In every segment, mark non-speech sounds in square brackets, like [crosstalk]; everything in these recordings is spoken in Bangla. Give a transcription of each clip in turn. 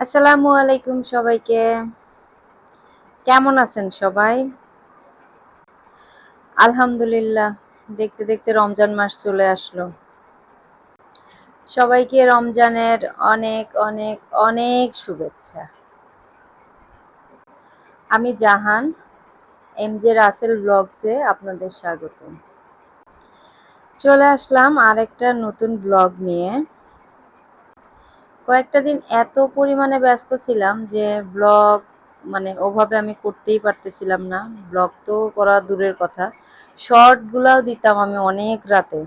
আসসালামু আলাইকুম সবাইকে। কেমন আছেন সবাই? আলহামদুলিল্লাহ, দেখতে দেখতে রমজান মাস চলে আসলো। সবাইকে রমজানের অনেক অনেক অনেক শুভেচ্ছা। আমি জাহান, এম জে রাসেল ব্লগসে আপনাদের স্বাগত চলে আসলাম আরেকটা নতুন ব্লগ নিয়ে। কয়েকটা দিন এত পরিমাণে ব্যস্ত ছিলাম যে ব্লগ মানে ওভাবে আমি করতেই পারতেছিলাম না। ব্লগ তো করা দূরের কথা। শর্ট গুলাও দিতাম আমি অনেক রাতে।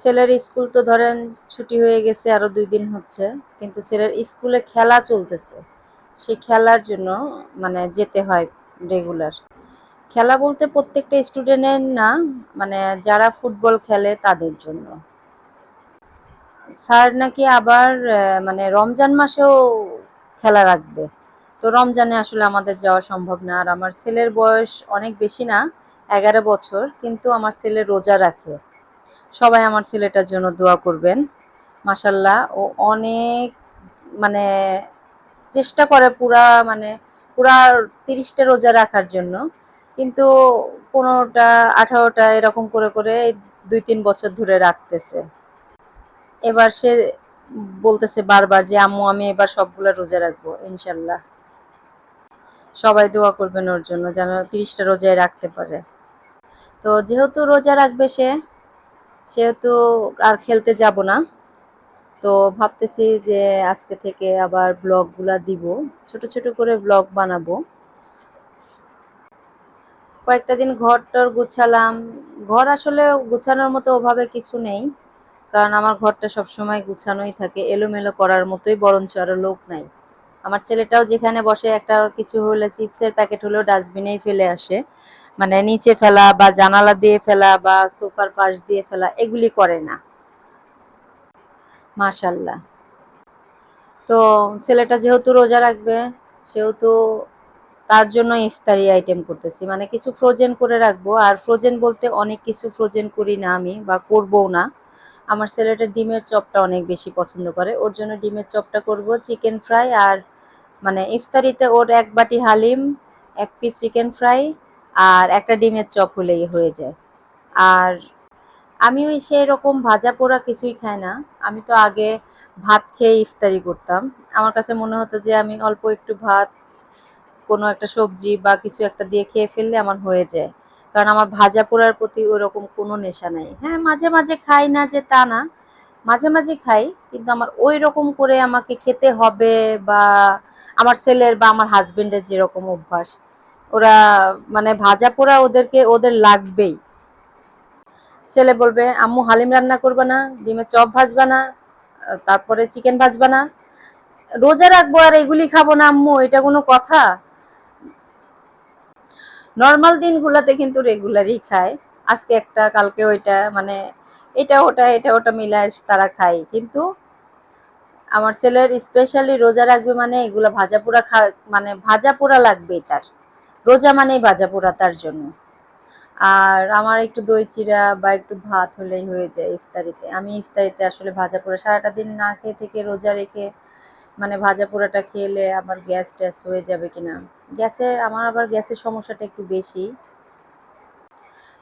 ছেলের স্কুল তো ধরেন ছুটি হয়ে গেছে, আরও দুই দিন হচ্ছে। কিন্তু ছেলের স্কুলে খেলা চলতেছে। সেই খেলার জন্য মানে যেতে হয় রেগুলার খেলা বলতে প্রত্যেকটা স্টুডেন্টের না মানে যারা ফুটবল খেলে তাদের জন্য। স্যার নাকি আবার মানে রমজান মাসেও খেলা রাখবে। তো রমজানে আসলে আমাদের যাওয়া সম্ভব না। আর আমার ছেলের বয়স অনেক বেশি না, এগারো বছর, কিন্তু আমার ছেলে রোজা রাখে। সবাই আমার ছেলেটার জন্য দোয়া করবেন। মাসাল্লাহ ও অনেক মানে চেষ্টা করে পুরা মানে পুরা তিরিশটা রোজা রাখার জন্য। কিন্তু পনেরোটা, আঠারোটা এরকম করে করে দুই তিন বছর ধরে রাখতেছে। এবার সে বলতেছে বারবার যে, আম্মু, আমি এবার সবগুলো রোজা রাখব, ইনশাল্লাহ। সবাই দোয়া করবেন ওর জন্য, যেন তিরিশটা রোজায় রাখতে পারে। তো যেহেতু রোজা রাখবে সে, সেহেতু আর খেলতে যাব না। তো ভাবতেছি যে, আজকে থেকে আবার ব্লগগুলা দিব, ছোট ছোট করে ব্লগ বানাবো। কয়েকটা দিন ঘর টর গুছালাম। ঘর আসলে গুছানোর মতো ওভাবে কিছু নেই। কারণ আমার ঘরটা সবসময় গুছানোই থাকে, এলোমেলো করার মতোই, বরঞ্চ আরও লোক নাই। আমার ছেলেটাও যেখানে বসে একটা কিছু হলে চিপসের প্যাকেট হলেও ডাস্টবিনেই ফেলে আসে। মানে নিচে ফেলা বা জানালা দিয়ে ফেলা বা সোফার পাশ দিয়ে ফেলা, এগুলি করে না। মাশাল্লাহ। তো ছেলেটা যেহেতু রোজা রাখবে, সেহেতু তার জন্য ইফতারি আইটেম করতেছি। মানে কিছু ফ্রোজেন করে রাখব। আর ফ্রোজেন বলতে অনেক কিছু ফ্রোজেন করি না আমি বা করবও না। আমার ছেলেটা ডিমের চপটা অনেক বেশি পছন্দ করে। ওর জন্য ডিমের চপটা করব চিকেন ফ্রাই আর মানে ইফতারিতে ওর এক বাটি হালিম, এক পিস চিকেন ফ্রাই আর একটা ডিমের চপ হলেই হয়ে যায়। আর আমি ওই সেই রকম ভাজা পোড়া কিছুই খাই না। আমি তো আগে ভাত খেয়ে ইফতারি করতাম। আমার কাছে মনে হতো যে আমি অল্প একটু ভাত, কোনো একটা সবজি বা কিছু একটা দিয়ে খেয়ে ফেললে আমার হয়ে যায়। কারণ আমার ভাজা পোড়ার প্রতি ওরকম কোনো নেশা নেই। হ্যাঁ মাঝে মাঝে খাই না যে তা না, মাঝে মাঝে খাই, কিন্তু আমার ওই রকম করে আমাকে খেতে হবে বা আমার ছেলের বা আমার হাজবেন্ডের যেরকম অভ্যাস, ওরা মানে ভাজা পোড়া ওদেরকে, ওদের লাগবেই। ছেলে বলবে, আম্মু হালিম রান্না করবে না, ডিমের চপ ভাজবা না, তারপরে চিকেন ভাজবা না, রোজা রাখব আর এগুলি খাব না আম্মু, এটা কোনো কথা? নর্মাল দিনগুলোতে কিন্তু রেগুলারই খায়। আজকে একটা, কালকে ওইটা মানে এটা ওটা এটা ওটা মিলায় তারা খায়। কিন্তু আমার ছেলের স্পেশালি রোজা রাখবে মানে এগুলো ভাজা পোড়া খা মানে ভাজা পোড়া লাগবে তার রোজা মানেই ভাজা পোড়া তার জন্য। আর আমার একটু দই চিরা বা একটু ভাত হলেই হয়ে যায় ইফতারিতে। আমি ইফতারিতে আসলে ভাজা পোড়া সারাটা দিন না খেয়ে থেকে রোজা রেখে মানে ভাজা পোড়াটা খেলে আবার গ্যাস ট্যাস হয়ে যাবে কিনা? গ্যাসের আমার আবার গ্যাসের সমস্যাটা একটু বেশি।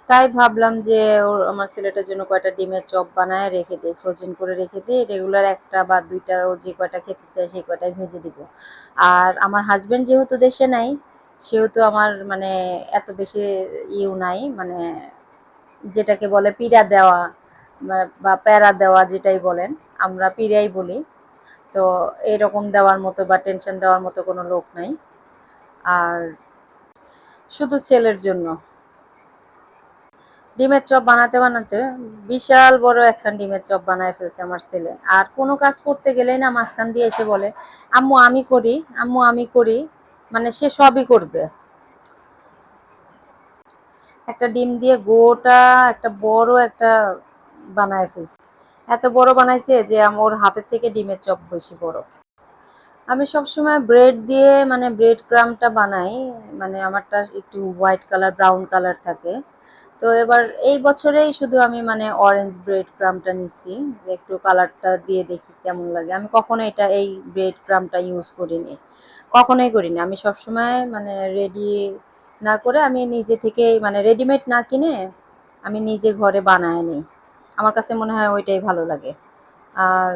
তাই ভাবলাম যে ওর, আমার ছেলেটার জন্য কয়টা ডিমের চপ বানায় রেখে দিই, ফ্রোজেন করে রেখে দিই, রেগুলার একটা বা দুইটা ও যে কয়টা খেতে চায় সেই কয়টাই ভেজে দিব। আর আমার হাজবেন্ড যেহেতু দেশে নাই, সেহেতু আমার মানে এত বেশি ইউ নাই মানে যেটাকে বলে পিড়া দেওয়া বা প্যারা দেওয়া যেটাই বলেন, আমরা পিড়াই বলি। তো এরকম দেওয়ার মতো বা টেনশন দেওয়ার মতো কোনো লোক নাই। আর শুধু ছেলের জন্য। ডিমের চপ বানাতে বানাতে বিশাল বড় একখান ডিমের চপ বানায় ফেলছে আমার ছেলে। আর কোনো কাজ করতে গেলেই না মাঝখান দিয়ে এসে বলে, আম্মু, আমি করি, আম্মু, আমি করি। মানে সে সবই করবে। একটা ডিম দিয়ে গোটা একটা বড় একটা বানায় ফেলছে। এত বড় বানাইছে যে আমার হাতের থেকে ডিমের চপ বেশি বড়। আমি সবসময় ব্রেড দিয়ে মানে ব্রেড ক্রামটা বানাই মানে আমারটা একটু হোয়াইট কালার ব্রাউন কালার থাকে। তো এবার এই বছরেই শুধু আমি মানে অরেঞ্জ ব্রেড ক্রামটা নিছি একটু কালারটা দিয়ে দেখি কেমন লাগে। আমি কখনো এটা এই ব্রেড ক্রামটা ইউজ করিনি। কখনোই করিনি। আমি সবসময় মানে রেডি না করে আমি নিজে থেকে মানে রেডিমেড না কিনে আমি নিজে ঘরে বানায় নিই। আমার কাছে মনে হয় ওইটাই ভালো লাগে। আর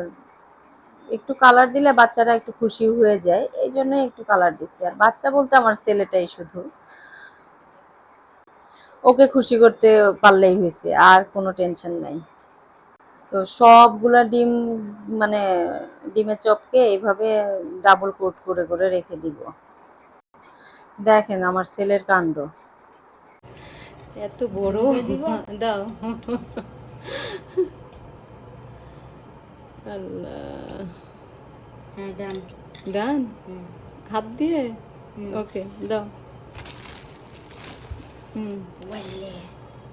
একটু কালার দিলে বাচ্চারা একটু খুশি হয়ে যায় এই জন্যই একটু কালার দিচ্ছি। আর বাচ্চা বলতে আমার ছেলেটাই শুধু। ওকে খুশি করতে পারলেই হয়েছে আর কোনো টেনশন নাই। তো সবগুলা ডিম মানে ডিমের চপকে এইভাবে ডাবল কোট করে করে রেখে দিব। দেখেন আমার ছেলের কাণ্ড। এত বড়? দাও। [laughs] আল্লাহ। হ্যাঁ ডান। ডান? হাত দিয়ে? ওকে দাও। হুম।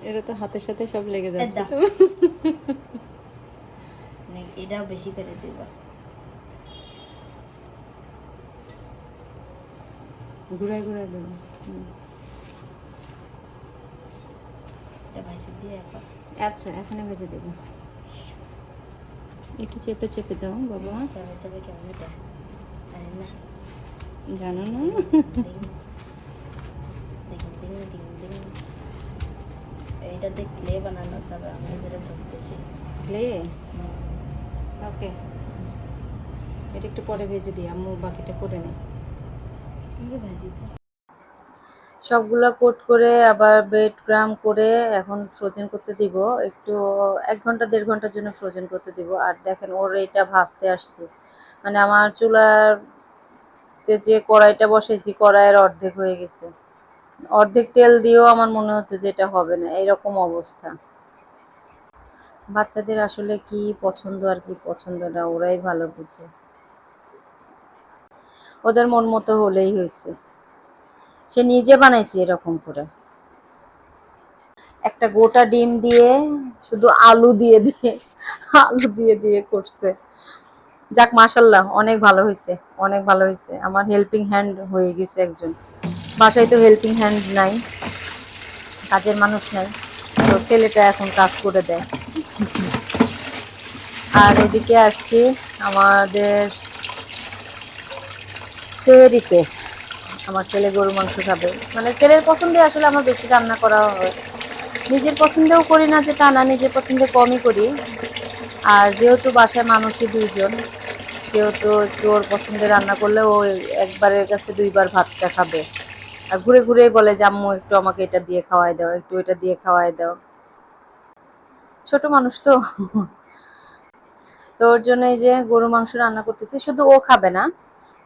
এটা তো হাতের সাথে সব লেগে যাচ্ছে [laughs] এটাও বেশি করে দিবা। ঘুরাই ঘুরাই দেবো। হুম। এটা দিয়ে একবার। আচ্ছা এখানে ভেজে দেবো। একটু চেপে চেপে দাও বাবা। চাবে কেমন না। জানো না। ক্লে বানানো যাবে আমি যেটা ধরতেছি। ক্লে ওকে এটা একটু পরে ভেজে দিই আম্মু বাকিটা করে নেই ভাজি দে সবগুলা কোট করে, আবার বেড গ্রাম করে এখন ফ্রোজেন করতে দিব। একটু, এক ঘণ্টা, দেড় ঘণ্টার জন্য ফ্রোজেন করতে দিব। আর দেখেন, ওর এটা ভাজতে আসছে। মানে আমার চুলার যে কড়াইটা বসেছি কড়াইয়ের অর্ধেক হয়ে গেছে। অর্ধেক তেল দিয়েও আমার মনে হচ্ছে যে এটা হবে না। এরকম অবস্থা। বাচ্চাদের আসলে কি পছন্দ আর কি পছন্দ না, ওরাই ভালো বুঝে। ওদের মন মতো হলেই হয়েছে। সে নিজে বানাইছে এরকম করে। একটা গোটা ডিম দিয়ে, শুধু আলু দিয়ে দিয়ে, আলু দিয়ে দিয়ে করছে। যাক, মাশাল্লাহ, অনেক ভালো হয়েছে, অনেক ভালো হয়েছে। আমার হেল্পিং হ্যান্ড হয়ে গেছে একজন। বাসায় তো হেল্পিং হ্যান্ড নাই, কাজের মানুষ নাই। তো ছেলেটা এখন কাজ করে দেয়। আর এদিকে আসছি আমাদের সেহরিতে আমার ছেলে গরু মাংস খাবে। মানে ছেলের পছন্দে আসলে আমার বেশি রান্না করা হয়। নিজের পছন্দেও করি না, যে তা না, নিজের পছন্দে কমই করি। আর যেহেতু বাসায় মানুষই দুইজন, সেহেতু একটু ওর পছন্দের রান্না করলে ও একবারের কাছে দুইবার ভাতটা খাবে। আর ঘুরে ঘুরেই বলে যে, আম্মু, একটু আমাকে এটা দিয়ে খাওয়াই দাও, একটু এটা দিয়ে খাওয়াই দাও। ছোট মানুষ তো। তো ওর জন্য এই যে গরু মাংস রান্না করতেছি, শুধু ও খাবে না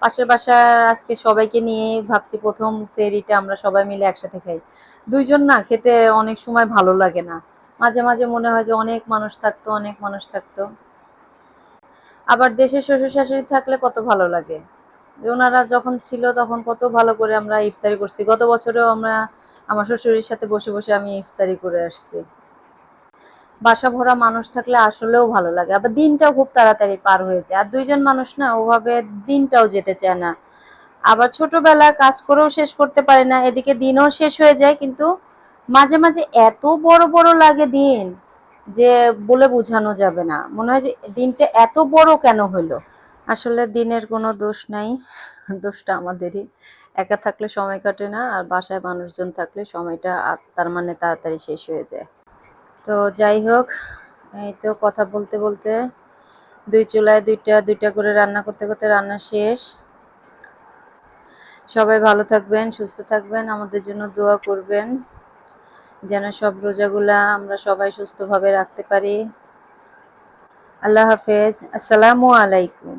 পাশের বাসায় আজকে সবাইকে নিয়ে ভাবছি প্রথম সেরিটা আমরা সবাই মিলে একসাথে খাই। দুইজন না খেতে অনেক সময় ভালো লাগে না। মাঝে মাঝে মনে হয় যে অনেক মানুষ থাকতো, অনেক মানুষ থাকতো। আবার দেশে শ্বশুর শাশুড়ি থাকলে কত ভালো লাগে। ওনারা যখন ছিল তখন কত ভালো করে আমরা ইফতারি করছি। গত বছরেও আমরা আমার শ্বশুরের সাথে বসে বসে আমি ইফতারি করে আসছি। বাসা ভরা মানুষ থাকলে আসলেও ভালো লাগে। আবার দিনটাও খুব তাড়াতাড়ি পার হয়ে যায়। আর দুইজন মানুষ না, ওভাবে দিনটাও যেতে চায় না। আবার ছোটবেলা কাজ করেও শেষ করতে পারে না। এদিকে দিনও শেষ হয়ে যায়, কিন্তু মাঝে মাঝে এত বড় বড় লাগে দিন যে বলে বোঝানো যাবে না। মনে হয় যে দিনটা এত বড় কেন হলো? আসলে দিনের কোনো দোষ নাই। দোষটা আমাদেরই। একা থাকলে সময় কাটে না, আর বাসায় মানুষজন থাকলে সময়টা তার মানে তাড়াতাড়ি শেষ হয়ে যায়। তো যাই হোক, এই তো কথা বলতে বলতে দুই চুলায় দুইটা দুইটা করে রান্না করতে করতে রান্না শেষ। সবাই ভালো থাকবেন, সুস্থ থাকবেন, আমাদের জন্য দোয়া করবেন, যেন সব রোজাগুলা আমরা সবাই সুস্থভাবে রাখতে পারি। আল্লাহ হাফেজ। আসসালামু আলাইকুম।